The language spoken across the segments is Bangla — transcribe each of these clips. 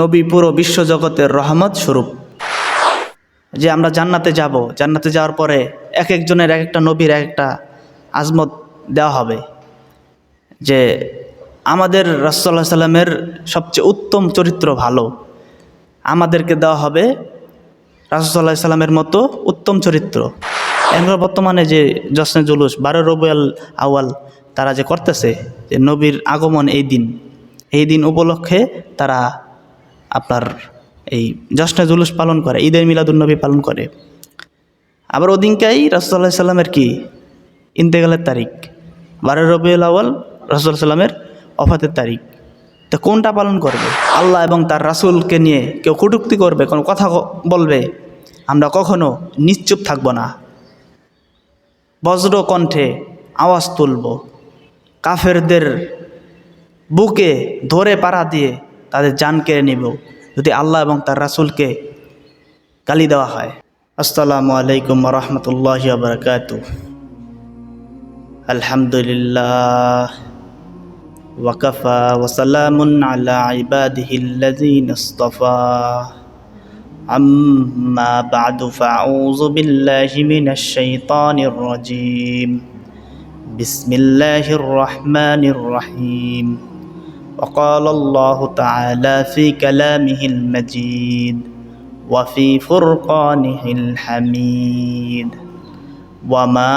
নবী পুরো বিশ্বজগতের রহমত স্বরূপ। যে আমরা জান্নাতে যাব, জান্নাতে যাওয়ার পরে এক একজনের এক একটা নবীর এক একটা আজমত দেওয়া হবে। যে আমাদের রাসুল্লাহ সাল্লামের সবচেয়ে উত্তম চরিত্র ভালো। আমাদেরকে দেওয়া হবে রাসুসাল্লাহ সাল্লামের মতো উত্তম চরিত্র। এখন বর্তমানে যে জশ্নে জুলুস, বারো রবিয়াল আওয়াল তারা যে করতেছে, যে নবীর আগমন এই দিন এই দিন উপলক্ষে তারা আপনার এই জশ্নে জুলুস পালন করে, ঈদের মিলাদুলনবী পালন করে। আবার ওদিনকাই রাসুল্লাহ সাল্লামের কি? ইন্তেকালের তারিখ। বারো রবিউল আওয়াল রাসুল্লাহ সাল্লামের অফাতের তারিখ। তো কোনটা পালন করবে? আল্লাহ এবং তার রাসুলকে নিয়ে কেউ কটুক্তি করবে, কোনো কথা বলবে? আমরা কখনো নিশ্চুপ থাকব না। বজ্র কণ্ঠে আওয়াজ তুলব। কাফেরদের বুকে ধরে পাড়া দিয়ে তাদের জান কেড়ে নেব যদি আল্লাহ এবং তার রাসুলকে গালি দেওয়া হয় আসসালামু আলাইকুম রহমতুল্লাহ বরকাত আলহামদুলিল্লাহ ওয়াকাফা ওসালামুন আলা ইবাদিহিল্লাযীনা ইসতাফা আম্মা বা'দু ফাউযু বিল্লাহি মিনাশ শাইতানির রাজীম বিসমিল্লাহির রহমানির রহিম وقال الله تعالى في كلامه المجيد وفي فرقانه الحميد وما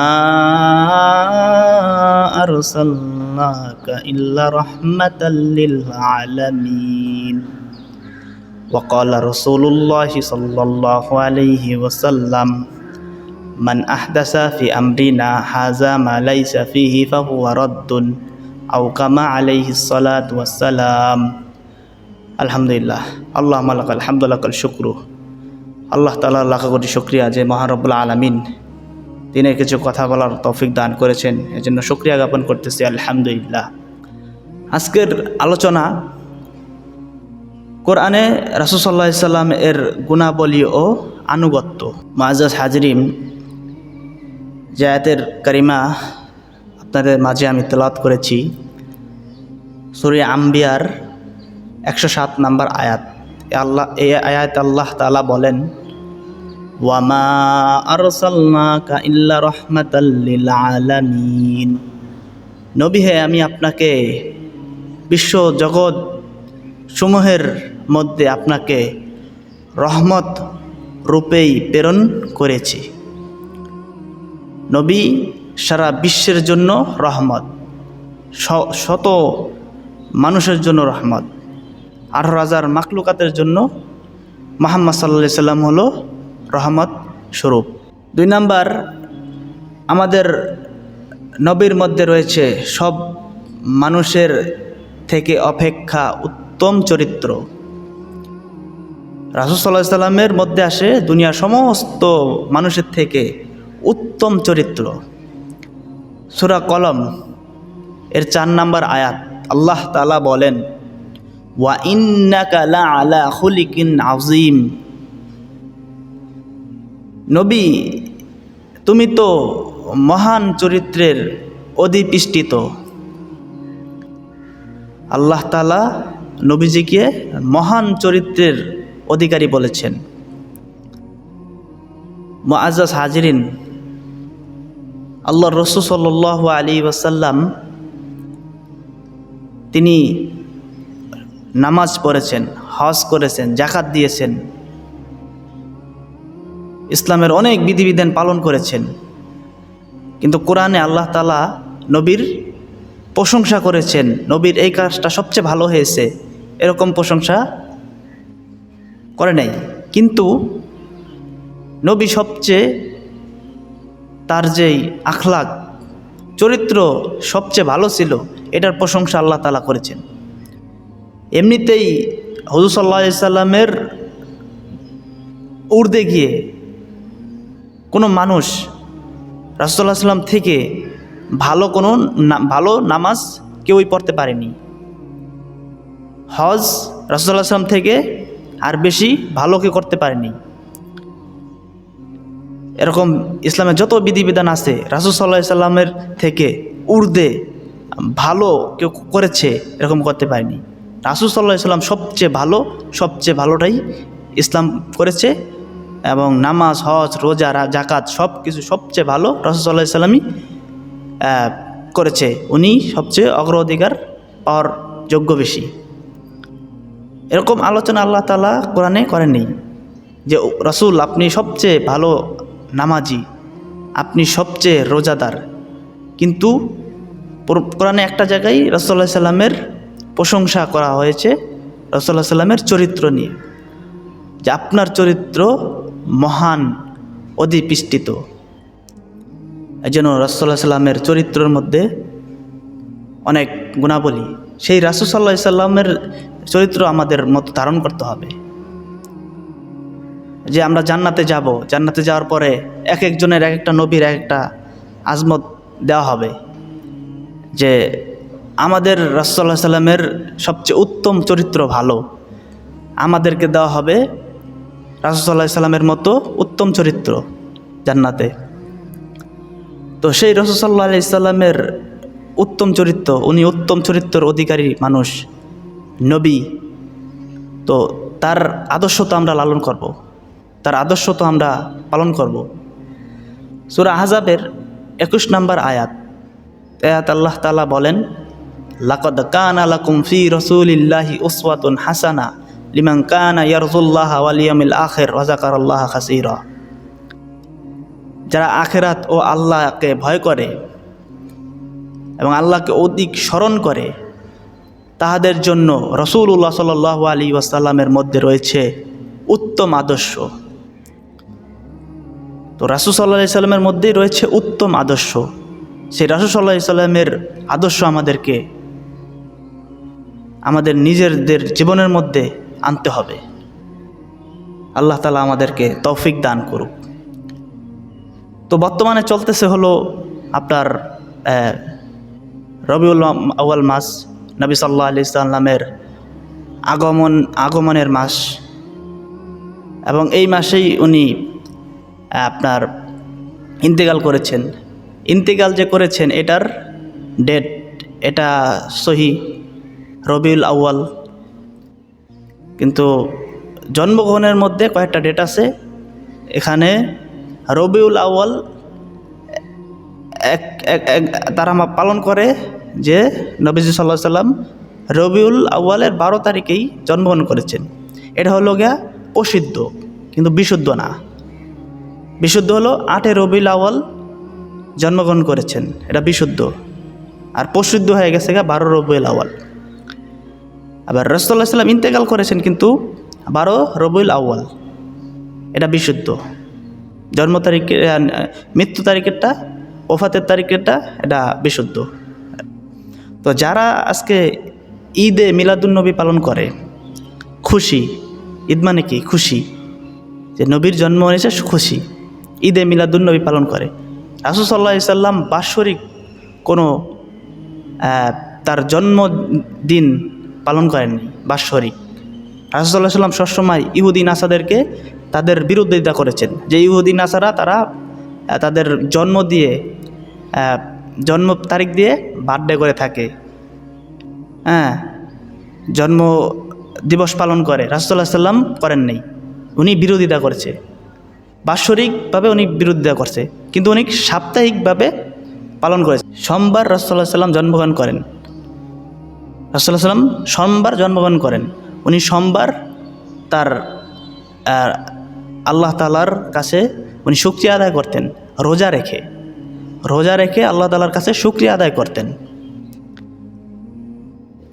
أرسلناك إلا رحمة للعالمين. وقال رسول الله صلى الله عليه وسلم من أحدث في أمرنا هذا ما ليس فيه فهو رد আউকামা আলাইহিসালাত ওয়াসালাম আলহামদুলিল্লাহ আল্লাহ মালাক আলহামদুল্লাহ শুক্রু। আল্লাহ তালা লাখা কোটি শুক্রিয়া যে মহারবুল্লা আলমিন তিনি কিছু কথা বলার তৌফিক দান করেছেন, এজন্য শুক্রিয়া জ্ঞাপন করতেছি, আলহামদুলিল্লাহ। আজকের আলোচনা কোরআনে রাসুসাল্লাহ সাল্লাম এর গুণাবলী ও আনুগত্য। মাজাজ হাজরিম জায়াতের কারিমা আপনাদের মাঝে আমি তেলাত করেছি সুরিয়া আম্বিয়ার একশো সাত নম্বর আয়াত। এ আল্লাহ এই আয়াত আল্লাহ তালা বলেন, ওয়ামা ইল্লা নবী হে, আমি আপনাকে বিশ্ব জগৎ সমূহের মধ্যে আপনাকে রহমত রূপেই প্রেরণ করেছি। নবী সারা বিশ্বের জন্য রহমত। শত মানুষের জন্য রহমত। আঠারো হাজার মাকলুকাতের জন্য মোহাম্মদ সাল্লা সাল্লাম হলো রহমত স্বরূপ। দুই নাম্বার, আমাদের নবীর মধ্যে রয়েছে সব মানুষের থেকে অপেক্ষা উত্তম চরিত্র। রাসুসাল্লাহ সাল্লামের মধ্যে আসে দুনিয়ার সমস্ত মানুষের থেকে উত্তম চরিত্র। সুরা কলম এর চার নাম্বার আয়াত, আল্লাহ তালা বলেন, ওয়া আলা আজিম নবী, তুমি তো মহান চরিত্রের অধিপিষ্টিত। আল্লাহ তালা নবীজিকে মহান চরিত্রের অধিকারী বলেছেন। মুআজ্জাজ হাজিরিন আল্লাহ রসুল আলী ওয়াসাল্লাম তিনি নামাজ পড়েছেন, হজ করেছেন জাকাত দিয়েছেন। ইসলামের অনেক বিধিবিধান পালন করেছেন। কিন্তু কোরআনে আল্লাহ তালা নবীর প্রশংসা করেছেন, নবীর এই কাজটা সবচেয়ে ভালো হয়েছে, এরকম প্রশংসা করে নাই। কিন্তু নবী সবচেয়ে তার যেই আখলাক, চরিত্র সবচেয়ে ভালো ছিল, এটার প্রশংসা আল্লাহ তালা করেছেন। এমনিতেই হজু সাল্লাহ সাল্লামের উর্দে গিয়ে কোনো মানুষ রাসুল্লাহ সাল্লাম থেকে ভালো কোনো ভালো নামাজ কেউই পড়তে পারেনি। হজ রাসুল্লাহ সাল্লাম থেকে আর বেশি ভালো কেউ করতে পারেনি। এরকম ইসলামের যত বিধিবিধান আছে, রাসুল সাল্লাহ সাল্লামের থেকে উর্দে ভালো কেউ করেছে, এরকম করতে পারেনি। রাসুল সাল্লাহ ইসলাম সবচেয়ে ভালো, সবচেয়ে ভালোটাই ইসলাম করেছে এবং নামাজ, হজ, রোজা জাকাত সব কিছু সবচেয়ে ভালো রাসুল সাল্লাহ ইসলামই করেছে। উনি সবচেয়ে অগ্রাধিকার পাওয়ার যোগ্য বেশি। এরকম আলোচনা আল্লাহ তালা কোরআনে করেননি যে রসুল আপনি সবচেয়ে ভালো নামাজি, আপনি সবচেয়ে রোজাদার। কিন্তু কোরআনে একটা জায়গায় রসল্লাহ সাল্লামের প্রশংসা করা হয়েছে রসল্লাহ সাল্লামের চরিত্র নিয়ে, যে আপনার চরিত্র মহান, অধিপিষ্টিত। এই জন্য রসল্লাহ সাল্লামের চরিত্রের মধ্যে অনেক গুণাবলী। সেই রাসুল সাল্লাহ সাল্লামের চরিত্র আমাদের মতো ধারণ করতে হবে। যে আমরা জান্নাতে যাব। জান্নাতে যাওয়ার পরে এক একজনের এক একটা নবীর এক একটা আজমত দেওয়া হবে যে আমাদের রাসুল্লাহ সাল্লামের সবচেয়ে উত্তম চরিত্র ভালো। আমাদেরকে দেওয়া হবে রাসুসাল্লাহ সাল্লামের মতো উত্তম চরিত্র জান্নাতে। তো সেই রসুসাল্লাহ আলি সাল্লামের উত্তম চরিত্র, উনি উত্তম চরিত্রের অধিকারী মানুষ, নবী। তো তার আদর্শ তো আমরা লালন করব। তার আদর্শ তো আমরা পালন করব। সুরা আহজাবের একুশ নম্বর আয়াত। আয়াত আল্লাহ তালা বলেন, লাকদ কানা লাকুম ফি রসুলিল্লাহি উসওয়াতুন হাসানা লিমান কানা ইয়ারজুল্লাহ ওয়ালিয়ামিল আখের ওয়াজাকার আল্লাহ খাসিরা। যারা আখেরাত ও আল্লাহকে ভয় করে এবং আল্লাহকে অধিক স্মরণ করে, তাহাদের জন্য রসুল্লাহ সাল আলী ওয়াসাল্লামের মধ্যে রয়েছে উত্তম আদর্শ। তো রাসুল সাল্লাহ সাল্লামের মধ্যেই রয়েছে উত্তম আদর্শ। সেই রাসুল সাল্লাহ সাল্লামের আদর্শ আমাদেরকে আমাদের নিজেদের জীবনের মধ্যে আনতে হবে। আল্লাহ তালা আমাদেরকে তৌফিক দান করুক। তো বর্তমানে চলতেছে হলো আপনার রবিউল আউয়াল মাস, নবী সাল্লাহ আলি সাল্লামের আগমন, আগমনের মাস। এবং এই মাসেই উনি আপনার ইন্তেকাল করেছেন। ইন্তেকাল যে করেছেন, এটার ডেট এটা সহি, রবিউল আউয়াল। কিন্তু জন্মগ্রহণের মধ্যে কয়েকটা ডেট আছে। এখানে রবিউল আউয়াল এক এক তারা পালন করে যে নবীজি সাল্লাহ সাল্লাম রবিউল আউয়ালের বারো তারিখেই জন্মগ্রহণ করেছেন। এটা হলো গিয়া প্রসিদ্ধ, কিন্তু বিশুদ্ধ না। বিশুদ্ধ হলো আটে রবিউল আউয়াল জন্মগ্রহণ করেছেন। এটা বিশুদ্ধ। আর প্রসিদ্ধ হয়ে গেছে গা বারো রবিউল আউয়াল। আবার রসল্লাহ সাল্লাম ইন্তেকাল করেছেন কিন্তু বারো রবিউল আউয়াল। এটা বিশুদ্ধ। জন্ম তারিখে মৃত্যু তারিখেরটা, ওফাতের তারিখেরটা এটা বিশুদ্ধ। তো যারা আজকে ঈদে মিলাদুন্নবী পালন করে, খুশি, ঈদ মানে কি? খুশি। যে নবীর জন্ম হয়েছে খুশি। ঈদে মিলাদুন্নবী পালন করে। রাসুল সাল্লাহ সাল্লাম বাৎসরিক কোনো তার জন্মদিন পালন করেননি বাৎসরিক। রাসুসাল্লাহ সাল্লাম সবসময় ইহুদিন আসাদেরকে তাদের বিরোধিতা করেছেন। যে ইহুদিন আসারা তারা তাদের জন্ম দিয়ে জন্ম তারিখ দিয়ে বার্থডে করে থাকে। হ্যাঁ জন্ম দিবস পালন করে রাসুল্লাহ সাল্লাম করেন নাই। উনি বিরোধিতা করছে। বাৎসরিকভাবে উনি বিরোধিতা করছে, কিন্তু উনি সাপ্তাহিকভাবে পালন করেছে। সোমবার রাসুল্লাহ সাল্লাম জন্মগ্রহণ করেন। রাসুল্লাহ সাল্লাম সোমবার জন্মগ্রহণ করেন। উনি সোমবার তার আল্লাহ তালার কাছে উনি শুক্রিয়া আদায় করতেন, রোজা রেখে। রোজা রেখে আল্লাহ তালার কাছে শুক্রিয়া আদায় করতেন।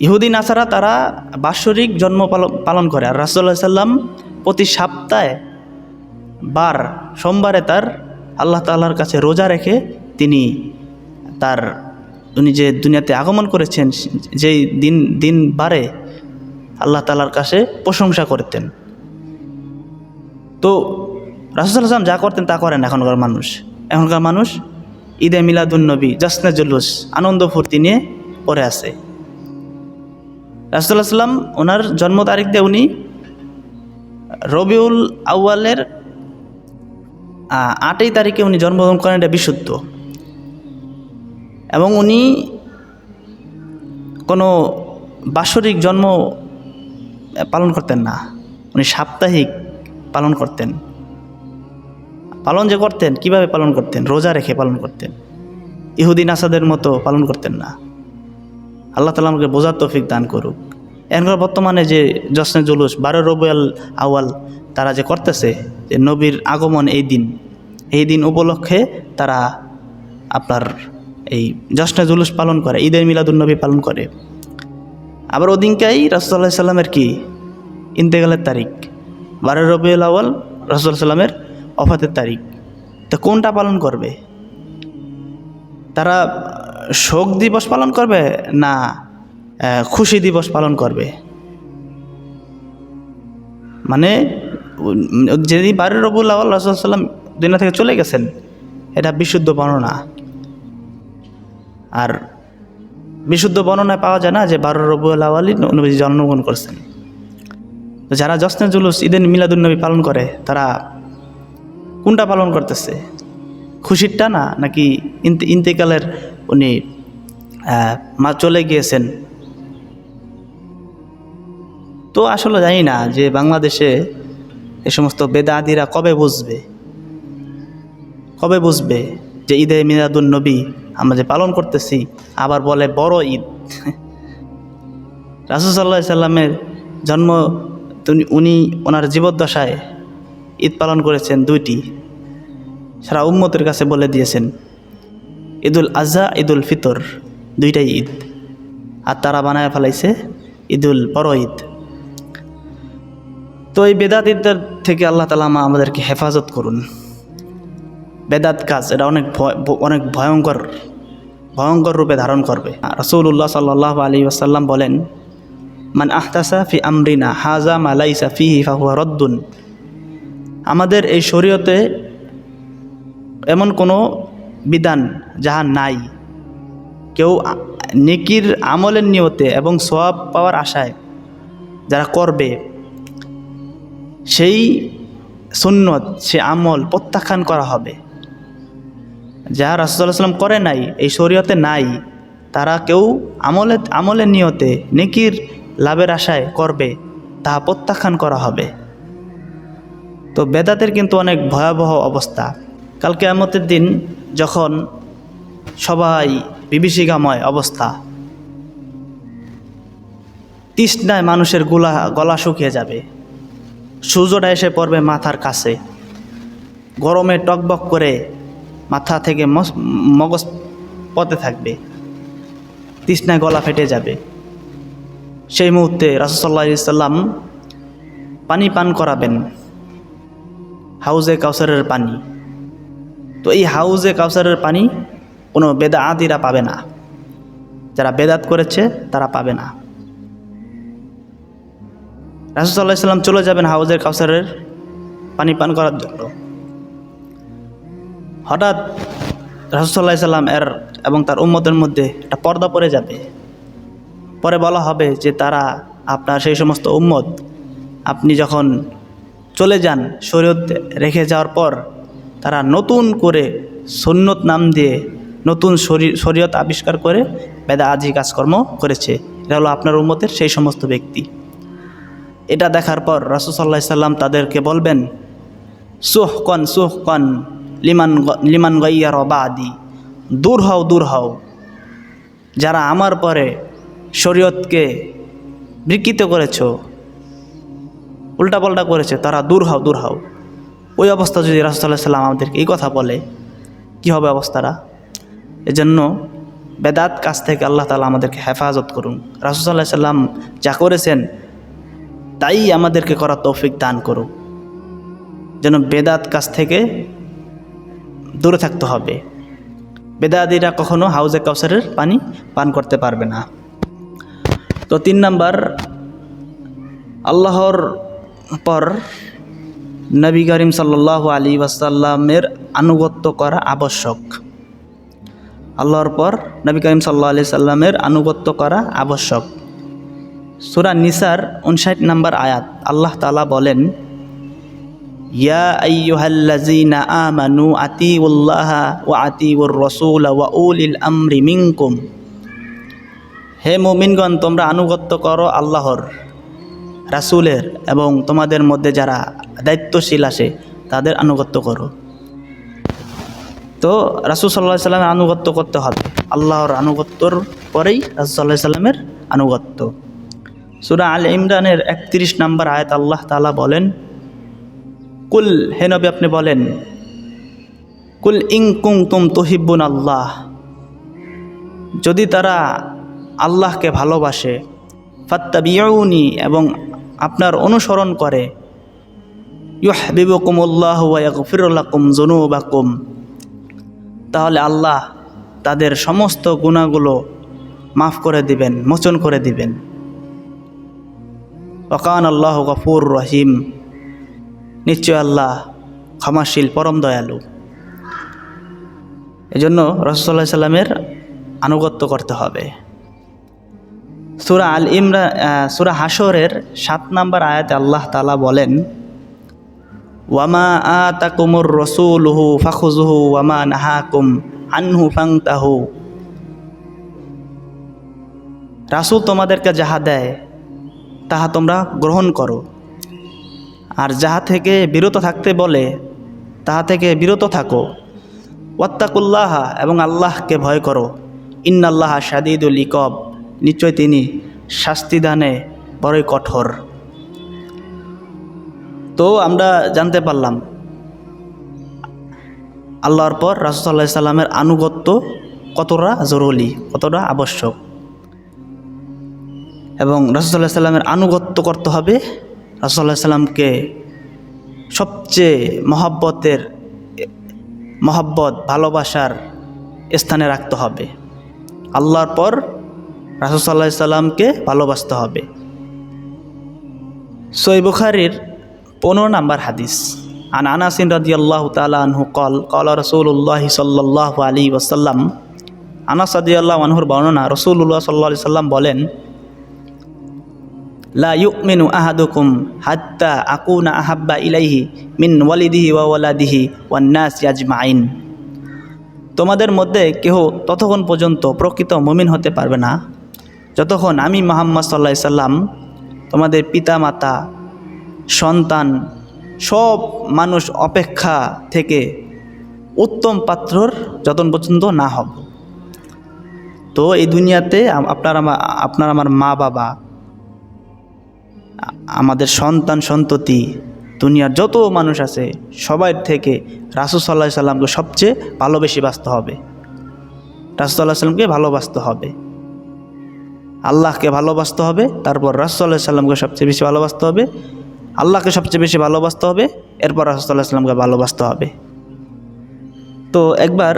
ইহুদিন আসারা তারা বাৎসরিক জন্ম পালন পালন করে। আর রাসুল্লাহ সাল্লাম প্রতি সপ্তাহে বার সোমবারে তার আল্লাহ তাল্লাহর কাছে রোজা রেখে তিনি তার উনি যে দুনিয়াতে আগমন করেছেন, যেই দিন দিন বারে আল্লাহ তালার কাছে প্রশংসা করতেন। তো রাসুসাল্লাম যা করতেন তা করেন এখনকার মানুষ। এখনকার মানুষ ঈদে মিলাদুন্নবী জসনে জুলুস, আনন্দ ফুর্তি নিয়ে পড়ে আছে। রাসুল্লাহ সাল্লাম ওনার জন্ম তারিখ দিয়ে উনি রবিউল আউয়ালের আটই তারিখে উনি জন্মগ্রহণ করেন, এটা বিশুদ্ধ। এবং উনি কোনো বাৎসরিক জন্ম পালন করতেন না। উনি সাপ্তাহিক পালন করতেন। পালন যে করতেন, কীভাবে পালন করতেন? রোজা রেখে পালন করতেন। ইহুদিন আসাদের মতো পালন করতেন না। আল্লাহ তালা আমাকে বোঝার তৌফিক দান করুক। এখনকার বর্তমানে যে জশ্নে জুলুস বারো রবিয়াল আওয়াল তারা যে করতেছে, যে নবীর আগমন এই দিন এই দিন উপলক্ষে তারা আপনার এই জশ্নে জুলুস পালন করে, ঈদের মিলাদুলনবী পালন করে। আবার ওদিনকেই রাসুল্লাহ সাল্লামের কি? ইন্তেকালের তারিখ। বারো রবিউল আওয়াল রাসুল্লাহ সাল্লামের অফাতের তারিখ। তো কোনটা পালন করবে? তারা শোক দিবস পালন করবে না খুশি দিবস পালন করবে? মানে যেদিন বারো রবুল আওয়াল রাসুল্লাম দুনিয়া থেকে চলে গেছেন, এটা বিশুদ্ধ বর্ণনা। আর বিশুদ্ধ বর্ণনায় পাওয়া যায় না যে বারো রবুল আওয়ালই নবী জন্মগ্রহণ করছেন। যারা জশ্নে জুলুস, ঈদের মিলাদুলনবী পালন করে, তারা কোনটা পালন করতেছে? খুশিরটা না, নাকি ইন্তে, ইন্তেকালের উনি মা চলে গিয়েছেন? তো আসলে জানি না যে বাংলাদেশে এ সমস্ত বেদাদিরা কবে বুঝবে? কবে বুঝবে যে ঈদে মিলাদুল নবী আমরা যে পালন করতেছি? আবার বলে বড় ঈদ। রাসুসাল্লাহ সাল্লামের জন্ম উনি ওনার জীবদ্দশায় ঈদ পালন করেছেন দুইটি। সারা উম্মতের কাছে বলে দিয়েছেন, ঈদুল আজহা ঈদুল ফিতর, দুইটাই ঈদ। আর তারা বানায় ফেলাইছে ঈদুল বড় ঈদ। তো এই বেদাত ঈদদের থেকে আল্লাহ তালা মা আমাদেরকে হেফাজত করুন। বেদাত কাজ, এটা অনেক অনেক ভয়ঙ্কর ভয়ঙ্কর রূপে ধারণ করবে। রসুল্লাহ সাল্লাহ আলী আসাল্লাম বলেন, মান আহতাসা ফি আমরিনা হাজা মালাইসা ফিহি ফাহুয়া রদ্দুন। আমাদের এই শরীয়তে এমন কোনো বিধান যাহা নাই। কেউ নেকির আমলের নিয়তে এবং সওয়াব পাওয়ার আশায় যারা করবে সেই সুন্নত, সে আমল প্রত্যাখ্যান করা হবে। যা রাসুল্লাহ সাল্লাম করে নাই, এই শরীয়তে নাই, তারা কেউ আমলে আমলের নিয়তে নেকির লাভের আশায় করবে, তাহা প্রত্যাখ্যান করা হবে। তো বেদাতের কিন্তু অনেক ভয়াবহ অবস্থা। কালকে আমতের দিন যখন সবাই বিভীষিকাময় অবস্থা, তৃষ্ণায় মানুষের গোলা, গলা শুকিয়ে যাবে। সূর্যটা এসে পড়বে মাথার কাছে। গরমে টকবক করে মাথা থেকে মগজ পথে থাকবে। তৃষ্ণায় গলা ফেটে যাবে। সেই মুহূর্তে রাসুসাল্লাহ সাল্লাম পানি পান করাবেন। হাউজে কাউসারের পানি। তো এই হাউজে কাউসারের পানি কোনো বেদা আদিরা পাবে না। যারা বেদাত করেছে তারা পাবে না। রাসুসাল্লাহ সাল্লাম চলে যাবেন হাউজের কাউসারের পানি পান করার জন্য। হঠাৎ রাসুসাল্লাহ সাল্লাম এর এবং তার উম্মতের মধ্যে একটা পর্দা পড়ে যাবে। পরে বলা হবে যে তারা, আপনার সেই সমস্ত উম্মত, আপনি যখন চলে যান শরীয়ত রেখে যাওয়ার পর, তারা নতুন করে সুন্নত নাম দিয়ে নতুন শরী- শরীয়ত আবিষ্কার করে বেদা আজি কাজকর্ম করেছে। এটা হলো আপনার উম্মতের সেই সমস্ত ব্যক্তি। এটা দেখার পর রাসুসাল্লাহ সাল্লাম তাদেরকে বলবেন, সুহ কন সুহ কন, লিমান লিমান গাইয়া রবা আদি দূর হও দূর হও। যারা আমার পরে শরীয়তকে বিকৃত করেছ, উল্টাপাল্টা করেছে, তারা দূর হও দূর হও। ওই অবস্থা যদি রাসুসাল্লাহ সাল্লাম আমাদেরকে এই কথা বলে, কি হবে অবস্থাটা? এজন্য বেদাত কাছ থেকে আল্লাহ তালা আমাদেরকে হেফাজত করুন। রাসুসাল্লাহ সাল্লাম যা করেছেন তাই আমাদেরকে করা তৌফিক দান করুক যেন বেদাত কাছ থেকে দূরে থাকতে হবে। বেদাদিরা কখনো হাউজে কাউসারের পানি পান করতে পারবে না। তো তিন নাম্বার, আল্লাহর পর নবী করিম সাল্লাহ আলী ওয়াসাল্লামের আনুগত্য করা আবশ্যক। আল্লাহর পর নবী করিম সাল্লাহ আলি সাল্লামের আনুগত্য করা আবশ্যক। সুরা নিসার উনষাট নম্বর আয়াত, আল্লাহ তালা বলেন, ইয়া আতিউর ওয়া হে মুমিনগণ, তোমরা আনুগত্য করো আল্লাহর, রাসুলের এবং তোমাদের মধ্যে যারা দায়িত্বশীল আসে তাদের আনুগত্য করো। তো রাসুল সাল্লাহ সাল্লামের আনুগত্য করতে হবে। আল্লাহর আনুগত্যর পরেই রাসুল সাল্লাহ সাল্লামের আনুগত্য। সুরা আল ইমরানের একত্রিশ নম্বর আয়াত আল্লাহ তালা বলেন, কুল, হে নবী আপনি বলেন, কুল ইং কুং তুম তহিব্বুন আল্লাহ যদি তারা আল্লাহকে ভালোবাসে, ফাত্তাবিউনি এবং আপনার অনুসরণ করে ইউহবিবুকুম উল্লাহ ওয়াগফিরুল্লাকুম জুনুবাকুম তাহলে আল্লাহ তাদের সমস্ত গুণাগুলো মাফ করে দিবেন, মোচন করে দিবেন। ওকান আল্লাহ গফুর রহিম। নিশ্চয় আল্লাহ ক্ষমাশীল, পরম দয়ালু। এজন্য রসল্লা সাল্লামের আনুগত্য করতে হবে। সুরা আল ইমরা সুরা হাসরের সাত নাম্বার আয়াতে আল্লাহ তালা বলেন, ওয়ামা আতাকুমুর রসুলহু ফাখুজুহু ওয়ামা নাহাকুম আনহু ফাংতাহু রাসূল তোমাদেরকে যাহা দেয় তাহা তোমরা গ্রহণ করো। আর যাহা থেকে বিরত থাকতে বলে, তাহা থেকে বিরত থাকো। ওয়াত্তাকুল্লাহ, এবং আল্লাহকে ভয় করো। ইন্নাল্লাহ শাদিদুল ইকব। নিশ্চয় তিনি শাস্তিদানে বড়ই কঠোর। তো আমরা জানতে পারলাম, আল্লাহর পর রাসুসাল্লাহ সাল্লামের আনুগত্য কতটা জরুরি, কতটা আবশ্যক। এবং রাসুসাল্লাহ সাল্লামের আনুগত্য করতে হবে। রাসুসাল্লাহ সাল্লামকে সবচেয়ে মহাব্বতের, মহাব্বত, ভালোবাসার স্থানে রাখতে হবে। আল্লাহর পর রাসুসাল্লাহ সাল্লামকে ভালোবাসতে হবে। সই বুখারির পনেরো নাম্বার হাদিস, আন আনাসিন রাজি আল্লাহ তালা কল কল রসুল্লাহ সাল্লাহ আলী ওসাল্লাম আনাস রাজি আল্লাহ আনহুর বর্ণনা রসুল্লাহ সাল্লা সাল্লাম বলেন লা ইউমিনু আহাদুকুম হাত্তা আকুনা আহাব্বা ইলাইহি মিন ওয়ালিদিহি ওয়া ওয়ালাদিহি ওয়ান নাস আজমাইন তোমাদের মধ্যে কেহ ততক্ষণ পর্যন্ত প্রকৃত মমিন হতে পারবে না। যতক্ষণ আমি মোহাম্মদ সাল্লাহ সাল্লাম, তোমাদের পিতা মাতা সন্তান, সব মানুষ অপেক্ষা থেকে উত্তম পাত্রর যতন পর্যন্ত না হব। তো এই দুনিয়াতে আপনার আমার আপনার আমার মা বাবা আমাদের সন্তান, সন্ততি, দুনিয়ার যত মানুষ আছে সবাই থেকে রাসুল সাল্লাহ সাল্লামকে সবচেয়ে ভালোবেসে বাঁচতে হবে। রাসুল্লাহ সাল্লামকে ভালোবাসতে হবে। আল্লাহকে ভালোবাসতে হবে, তারপর রাসুল্লাহ সাল্লামকে সবচেয়ে বেশি ভালোবাসতে হবে, আল্লাহকে সবচেয়ে বেশি ভালোবাসতে হবে, এরপর রাসুল্লাহ সাল্লামকে ভালোবাসতে হবে। তো একবার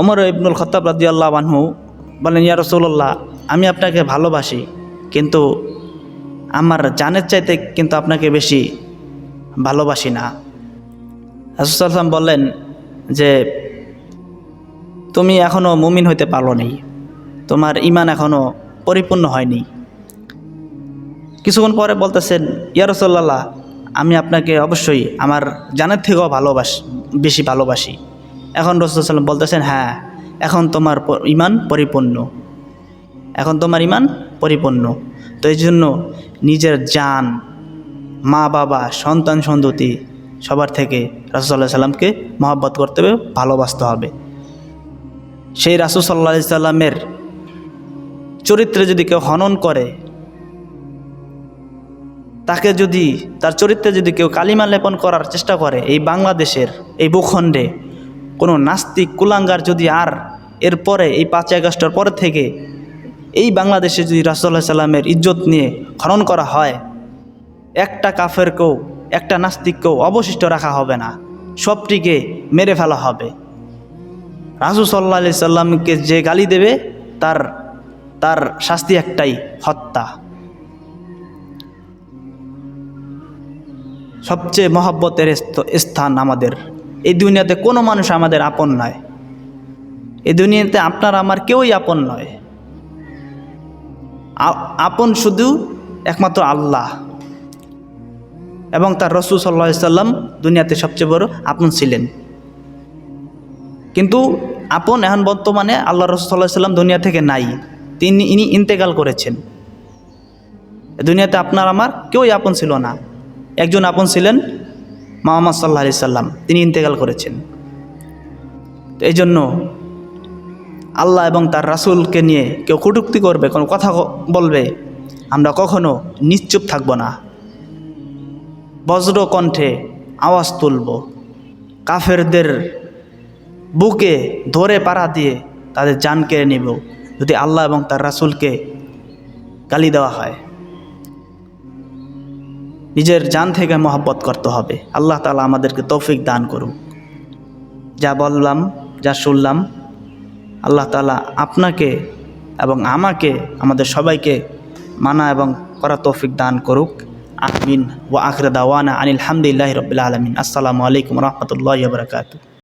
অমর ইবনুল খত্তাব রাজি আল্লাহ বানহু বলেন, ইয়া রসুল্লাহ আমি আপনাকে ভালোবাসি, কিন্তু আমার জানের চাইতে কিন্তু আপনাকে বেশি ভালোবাসি না। রাসুসাল্লাম বললেন যে, তুমি এখনও মুমিন হইতে পারো নি তোমার ইমান এখনও পরিপূর্ণ হয়নি। কিছুক্ষণ পরে বলতেছেন, ইয়া রসল্লাহ আমি আপনাকে অবশ্যই আমার জানের থেকেও ভালোবাস, বেশি ভালোবাসি। এখন রসুল্লাম বলতেছেন হ্যাঁ এখন তোমার ইমান পরিপূর্ণ। এখন তোমার ইমান পরিপূর্ণ। তো এই জন্য নিজের যান মা, বাবা, সন্তান, সন্ততি সবার থেকে রাসুসাল্লাহ সাল্লামকে মহব্বত করতে হবে, ভালোবাসতে হবে। সেই রাসুল সাল্লাহ সাল্লামের চরিত্রে যদি কেউ হনন করে, তাকে যদি, তার চরিত্রে যদি কেউ কালিমা লেপন করার চেষ্টা করে, এই বাংলাদেশের, এই ভূখণ্ডে কোনো নাস্তিক কুলাঙ্গার যদি আর এরপরে, এই পাঁচই আগস্টের পরে থেকে এই বাংলাদেশে যদি রাসুল্লাহ সাল্লামের ইজ্জত নিয়ে খনন করা হয়, একটা কাফেরকেও, একটা নাস্তিককেও অবশিষ্ট রাখা হবে না। সবটিকে মেরে ফেলা হবে। রাসুল সাল্লাহ আলি সাল্লামকে যে গালি দেবে, তার তার শাস্তি একটাই, হত্যা। সবচেয়ে মহব্বতের স্থান আমাদের। এই দুনিয়াতে কোনো মানুষ আমাদের আপন নয়। এই দুনিয়াতে আপনার আমার কেউই আপন নয়। আপন শুধু একমাত্র আল্লাহ। এবং তার রসুল সাল্লা সাল্লাম দুনিয়াতে সবচেয়ে বড় আপন ছিলেন। কিন্তু আপন এখন বর্তমানে আল্লাহ রসুল সাল্লাহ সাল্লাম দুনিয়া থেকে নাই। তিনি ইনি ইন্তেকাল করেছেন। দুনিয়াতে আপনার আমার কেউই আপন ছিল না। একজন আপন ছিলেন মোহাম্মদ সাল্লাহ আলি সাল্লাম। তিনি ইন্তেকাল করেছেন। তো এই জন্য আল্লাহ এবং তার রাসূলকে নিয়ে কেউ কটুক্তি করবে, কোনো কথা বলবে, আমরা কখনো নিশ্চুপ থাকব না। বজ্র কণ্ঠে আওয়াজ তুলব। কাফেরদের বুকে ধরে পাড়া দিয়ে তাদের জান কেড়ে নেব, যদি আল্লাহ এবং তার রাসুলকে গালি দেওয়া হয়। নিজের জান থেকে মহব্বত করতে হবে। আল্লাহ তালা আমাদেরকে তৌফিক দান করুক। যা বললাম, যা শুনলাম আল্লাহ তালা আপনাকে এবং আমাকে, আমাদের সবাইকে মানা এবং করা তৌফিক দান করুক। আমিন। ও আখরে দাওয়ানা আনিল হামদুলিল্লাহ রবিল আলমিন। আসসালামু আলাইকুম রহমতুল্লাহ বরকাত